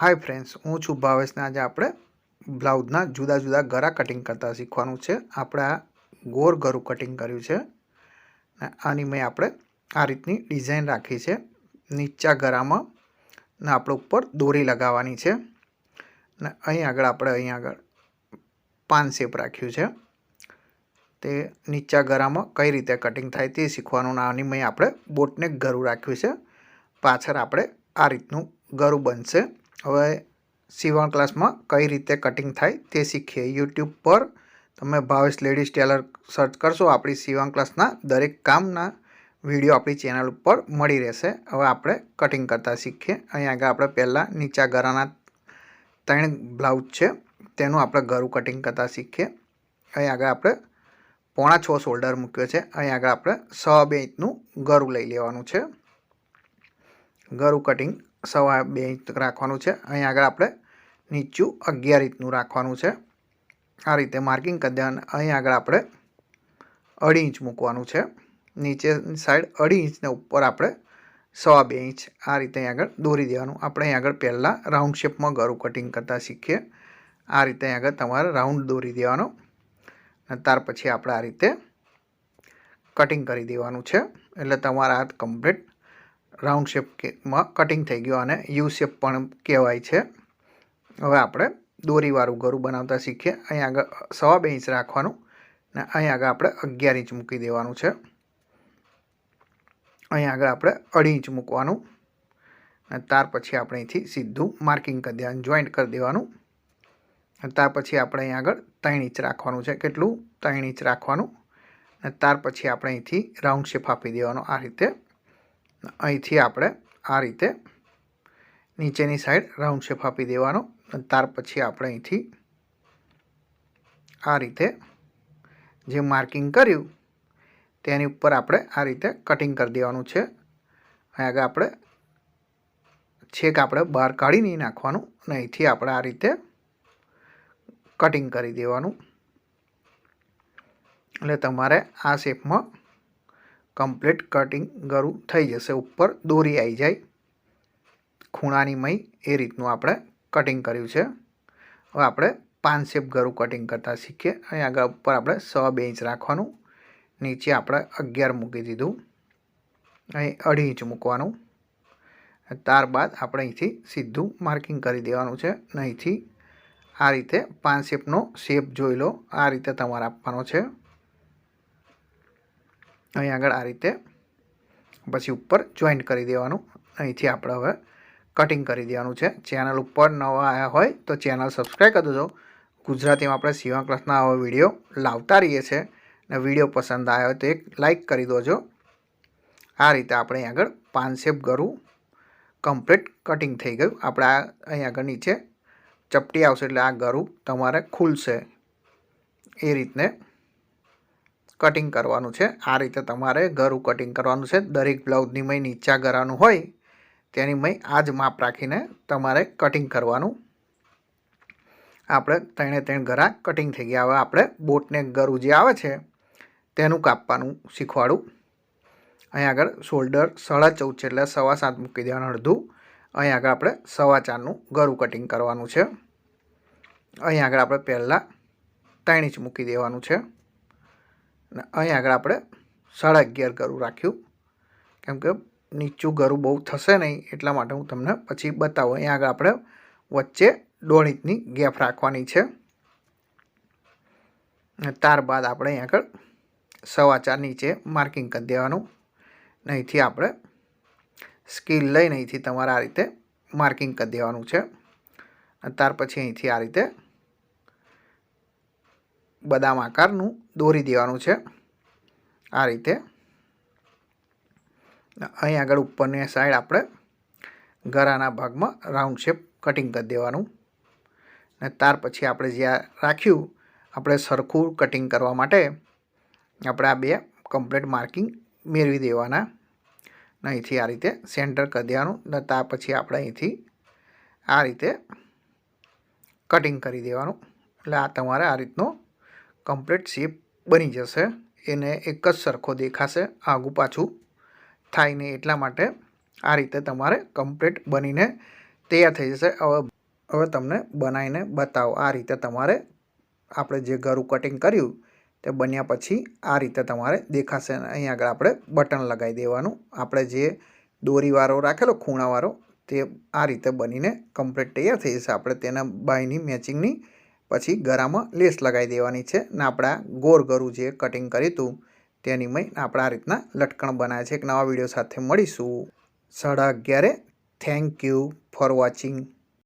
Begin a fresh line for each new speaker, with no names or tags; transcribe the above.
Hi friends, હું છું ભાવેશને આજે આપણે બ્લાઉઝના જુદા જુદા ગરા કટિંગ કરતા શીખવાનું છે. આપણે આ ગોર ગરું કટિંગ કર્યું છે ને આની મેં આપણે આ રીતની ડિઝાઇન રાખી છે. નીચા ગરામાં ને આપણે ઉપર દોરી લગાવવાની છે ને અહીં આગળ આપણે અહીં આગળ પાન શેપ રાખ્યું છે. તે નીચા ગરામાં કઈ રીતે કટિંગ થાય તે શીખવાનું આની મેં આપણે બોટને ગરું રાખ્યું છે. પાછળ આપણે આ રીતનું ગરું બનશે. હવે સીવણ ક્લાસમાં કઈ રીતે કટિંગ થાય તે શીખીએ. યુટ્યુબ પર તમે ભાવેશ લેડીઝ ટેલર સર્ચ કરશો, આપણી સીવણ ક્લાસના દરેક કામના વીડિયો આપણી ચેનલ ઉપર મળી રહેશે. હવે આપણે કટિંગ કરતાં શીખીએ. અહીં આગળ આપણે પહેલાં નીચા ગરાના ત્રણ બ્લાઉઝ છે, તેનું આપણે ગરું કટિંગ કરતાં શીખીએ. અહીં આગળ આપણે પોણા છ શોલ્ડર મૂક્યો છે. અહીં આગળ આપણે સવા બે ઇંચનું ગરું લઈ લેવાનું છે. ગરું કટિંગ સવા બે ઇંચ રાખવાનું છે. અહીં આગળ આપણે નીચું અગિયાર ઇંચનું રાખવાનું છે. આ રીતે માર્કિંગ કરી દેવાનું. અહીં આગળ આપણે અઢી ઇંચ મૂકવાનું છે. નીચે સાઈડ અઢી ઇંચને ઉપર આપણે સવા બે ઇંચ આ રીતે અહીં આગળ દોરી દેવાનું. આપણે અહીં આગળ પહેલાં રાઉન્ડ શેપમાં ગરું કટિંગ કરતાં શીખીએ. આ રીતે અહીં આગળ તમારે રાઉન્ડ દોરી દેવાનો. અને ત્યાર પછી આપણે આ રીતે કટિંગ કરી દેવાનું છે. એટલે તમારા હાથ કમ્પ્લીટ રાઉન્ડ શેપમાં કટિંગ થઈ ગયું અને યુ શેપ પણ કહેવાય છે. હવે આપણે દોરીવાળું ગરું બનાવતા શીખીએ. અહીં આગળ સવા બે ઇંચ રાખવાનું ને અહીં આગળ આપણે અગિયાર ઇંચ મૂકી દેવાનું છે. અહીં આગળ આપણે અઢી ઇંચ મૂકવાનું અને ત્યાર પછી આપણે અહીંથી સીધું માર્કિંગ કરી દેવાનું, જોઈન્ટ કરી દેવાનું. અને ત્યાર પછી આપણે અહીં આગળ ત્રણ ઇંચ રાખવાનું છે. કેટલું? ત્રણ ઇંચ રાખવાનું. અને ત્યાર પછી આપણે અહીંથી રાઉન્ડ શેપ આપી દેવાનો આ રીતે. અહીંથી આપણે આ રીતે નીચેની સાઈડ રાઉન્ડ શેપ આપી દેવાનો ત્યાર પછી આપણે અહીંથી આ રીતે જે માર્કિંગ કર્યું તેની ઉપર આપણે આ રીતે કટિંગ કરી દેવાનું છે. આગળ આપણે છેક આપણે બહાર કાઢી નહીં નાખવાનું અને અહીંથી આપણે આ રીતે કટિંગ કરી દેવાનું. એટલે તમારે આ શેપમાં કમ્પ્લીટ કટિંગ ગરું થઈ જશે, ઉપર દોરી આવી જાય. ખૂણાની મય એ રીતનું આપણે કટિંગ કર્યું છે. હવે આપણે પાન શેપ ગરું કટિંગ કરતાં શીખીએ. અને આગળ ઉપર આપણે સો બે ઇંચ રાખવાનું. નીચે આપણે અગિયાર મૂકી દીધું. અહીં અઢી ઇંચ મૂકવાનું. ત્યારબાદ આપણે અહીંથી સીધું માર્કિંગ કરી દેવાનું છે. અહીંથી આ રીતે પાન શેપનો શેપ જોઈ લો. આ રીતે તમારે આપવાનો છે. અહીં આગળ આ રીતે. પછી ઉપર જોઈન્ટ કરી દેવાનું. અહીંથી આપણે હવે કટિંગ કરી દેવાનું છે. ચેનલ ઉપર નવા આવ્યા હોય તો ચેનલ સબસ્ક્રાઈબ કરી દેજો. ગુજરાતીમાં આપણે સીવા ક્લાસના આવા વીડિયો લાવતા રહીએ છીએ. અને વીડિયો પસંદ આવ્યો હોય તો એક લાઈક કરી દોજો. આ રીતે આપણે અહીં આગળ પાન શેપ ગરું કમ્પ્લીટ કટિંગ થઈ ગયું. આપણે આ અહીં આગળ નીચે ચપટી આવશે એટલે આ ગરું તમારે ખુલશે. એ રીતને કટિંગ કરવાનું છે. આ રીતે તમારે ગરું કટિંગ કરવાનું છે. દરેક બ્લાઉઝની મય નીચા ગરાનું હોય, તેની મય આ જ માપ રાખીને તમારે કટિંગ કરવાનું. આપણે ત્રણે ત્રણ ગરા કટિંગ થઈ ગયા. હવે આપણે બોટને ગરું જે આવે છે, તેનું કાપવાનું શીખવાડું. અહીં આગળ શોલ્ડર સાડા ચૌદ છે એટલે સવા સાત મૂકી દેવાનું અડધું. અહીં આગળ આપણે સવા ચારનું ગરું કટિંગ કરવાનું છે. અહીં આગળ આપણે પહેલાં ત્રણ ઇંચ મૂકી દેવાનું છે. અને અહીં આગળ આપણે સાડા અગિયાર ગરું રાખ્યું. કેમ કે નીચું ગરું બહુ થશે નહીં એટલા માટે હું તમને પછી બતાવું. અહીં આગળ આપણે વચ્ચે દોઢ ઇંચની ગેપ રાખવાની છે. ત્યારબાદ આપણે અહીં આગળ સવા ચાર નીચે માર્કિંગ કરી દેવાનું. અહીંથી આપણે સ્કીલ લઈને અહીંથી તમારે આ રીતે માર્કિંગ કરી દેવાનું છે. ત્યાર પછી અહીંથી આ રીતે બદામ આકારનું દોરી દેવાનું છે. આ રીતે. અહીં આગળ ઉપરની સાઈડ આપણે ગરાના ભાગમાં રાઉન્ડ શેપ કટિંગ કરી દેવાનું. અને ત્યાર પછી આપણે જ્યાં રાખ્યું, આપણે સરખું કટિંગ કરવા માટે આપણે આ બે કમ્પ્લીટ માર્કિંગ મેળવી દેવાના. અને અહીંથી આ રીતે સેન્ટર કરી દેવાનું. અને ત્યાર પછી આપણે અહીંથી આ રીતે કટિંગ કરી દેવાનું. એટલે આ તમારે આ રીતનો કમ્પ્લીટ શેપ બની જશે. એને એક જ સરખો દેખાશે આગું પાછું. થાય નહીં એટલા માટે આ રીતે તમારે કમ્પ્લીટ બનીને તૈયાર થઈ જશે. હવે હવે તમને બનાવીને બતાવો. આ રીતે તમારે આપણે જે ગરું કટિંગ કર્યું તે બન્યા પછી આ રીતે તમારે દેખાશે. અહીં આગળ આપણે બટન લગાવી દેવાનું. આપણે જે દોરીવાળો રાખેલો ખૂણાવાળો તે આ રીતે બનીને કમ્પ્લીટ તૈયાર થઈ જશે. આપણે તેના બાયની મેચિંગની પછી ગરામાં લેસ લગાવી દેવાની છે ને આપણા ગોર ગરું જે કટિંગ કર્યું હતું, તેની મય આપણે આ રીતના લટકણ બનાવે છે. એક નવા વીડિયો સાથે મળીશું. સાડા અગિયારે. Thank you for watching